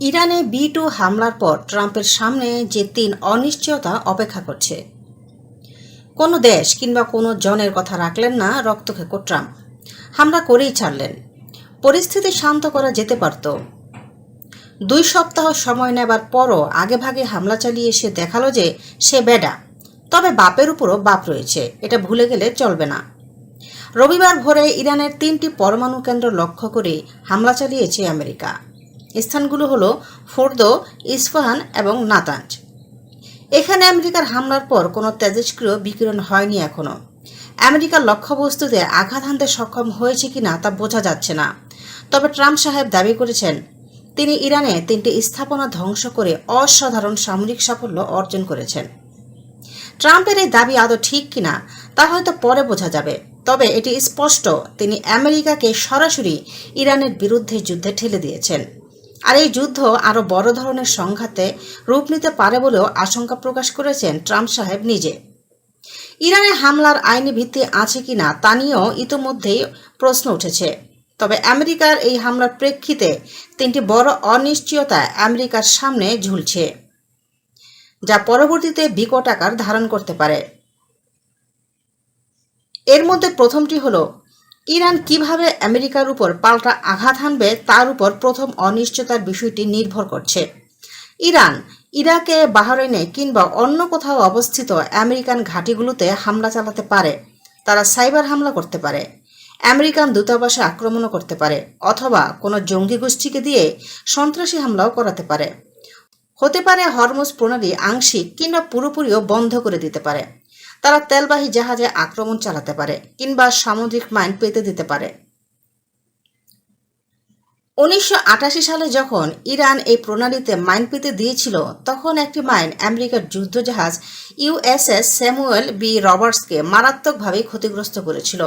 ইরানে B two হামলার পর ট্রাম্পের সামনে যে তিন অনিশ্চয়তা অপেক্ষা করছে। কোনো দেশ কিংবা কোনো জনের কথা রাখলেন না রক্তখেকো ট্রাম্প। হামলা করেই ছাড়লেন। পরিস্থিতি শান্ত করা যেতে পারত। দুই সপ্তাহ সময় নেবার পরও আগেভাগে হামলা চালিয়ে সে দেখাল যে সে বেডা। তবে বাপের উপরও বাপ রয়েছে, এটা ভুলে গেলে চলবে না। রবিবার ভোরে ইরানের তিনটি পরমাণু কেন্দ্র লক্ষ্য করে হামলা চালিয়েছে আমেরিকা। স্থানগুলো হলো ফোর্দো, ইস্ফাহান এবং নাতাঞ্জ। এখানে আমেরিকার হামলার পর কোনো তেজস্ক্রিয় বিকিরণ হয়নি এখনও আমেরিকার লক্ষ্যবস্তুতে আঘাত হানতে সক্ষম হয়েছে কিনা তা বোঝা যাচ্ছে না। তবে ট্রাম্প সাহেব দাবি করেছেন, তিনি ইরানে তিনটি স্থাপনা ধ্বংস করে অসাধারণ সামরিক সাফল্য অর্জন করেছেন। ট্রাম্পের এই দাবি আদৌ ঠিক কিনা, তা হয়তো পরে বোঝা যাবে। তবে এটি স্পষ্ট, তিনি আমেরিকাকে সরাসরি ইরানের বিরুদ্ধে যুদ্ধে ঠেলে দিয়েছেন। আর এই যুদ্ধ আরও বড় ধরনের সংঘাতে রূপ নিতে পারে বলেও আশঙ্কা প্রকাশ করেছেন ট্রাম্প সাহেব নিজে। ইরানে হামলার আইনি ভিত্তি আছে কিনা তা নিয়েও ইতোমধ্যেই প্রশ্ন উঠেছে। তবে আমেরিকার এই হামলার প্রেক্ষিতে তিনটি বড় অনিশ্চয়তা আমেরিকার সামনে ঝুলছে, যা পরবর্তীতে বিকট আকার ধারণ করতে পারে। এর মধ্যে প্রথমটি হলো ইরান কীভাবে আমেরিকার উপর পাল্টা আঘাত হানবে, তার উপর প্রথম অনিশ্চয়তার বিষয়টি নির্ভর করছে। ইরান, ইরাকে, বাহরাইনে কিংবা অন্য কোথাও অবস্থিত আমেরিকান ঘাঁটিগুলোতে হামলা চালাতে পারে। তারা সাইবার হামলা করতে পারে, আমেরিকান দূতাবাসে আক্রমণও করতে পারে, অথবা কোনো জঙ্গি গোষ্ঠীকে দিয়ে সন্ত্রাসী হামলাও করাতে পারে। হতে পারে হরমোজ প্রণালী আংশিক কিংবা পুরোপুরিও বন্ধ করে দিতে পারে। তারা তেলবাহী জাহাজে আক্রমণ চালাতে পারে কিংবা সামুদ্রিক মাইন পেতে দিতে পারে। উনিশশো আটাশি সালে যখন ইরান এই প্রণালীতে মাইন পেতে দিয়েছিল, তখন একটি মাইন আমেরিকার যুদ্ধজাহাজ ইউএসএস স্যামুয়েল বি রবার্টসকে মারাত্মকভাবে ক্ষতিগ্রস্ত করেছিল।